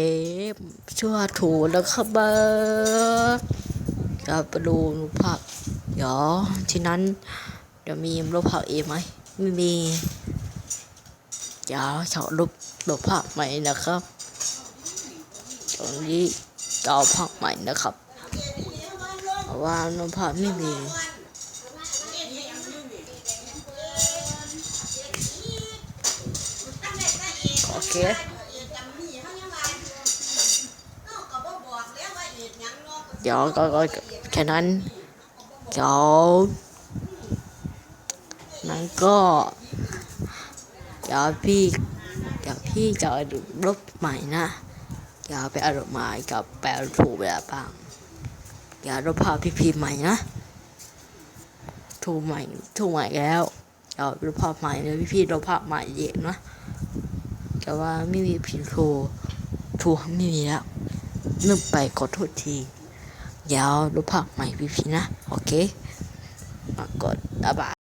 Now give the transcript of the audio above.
เอ๊ะชั่วถูกแล้วครับเบอร์จะไปดูรูปภาพเดี๋ยวทีนั้นเดี๋ยวมีรูปภาพเอไหมไม่มีเดี๋ยวเฉารูปรูปภาพใหม่นะครับตรงนี้จะเอาภาพใหม่นะครับเพราะว่ารูปภาพไม่มีโอเค ดี๋ยวก็ก็แค่นั้นเดี๋ยวนั้นก็เดี๋ยวพี่เดี๋ยวพี่จะเอารถใหม่นะเดี๋ยวไปอารถใหม่กับแปลถูกเวลาบ้างเดี๋ยวรถพาพี่พีใหม่นะถูกใหม่ถูกใหม่แล้วเดี๋ยวรถพาใหม่เลยพี่พี่รถพาใหม่เย็นนะแต่ว่าไม่มีพินโทรถูกไม่มีแล้วนึกไปขอโทษที เดี๋ยวรูปภาพใหม่พี่พีนะ โอเค มากดบ๊ายบาย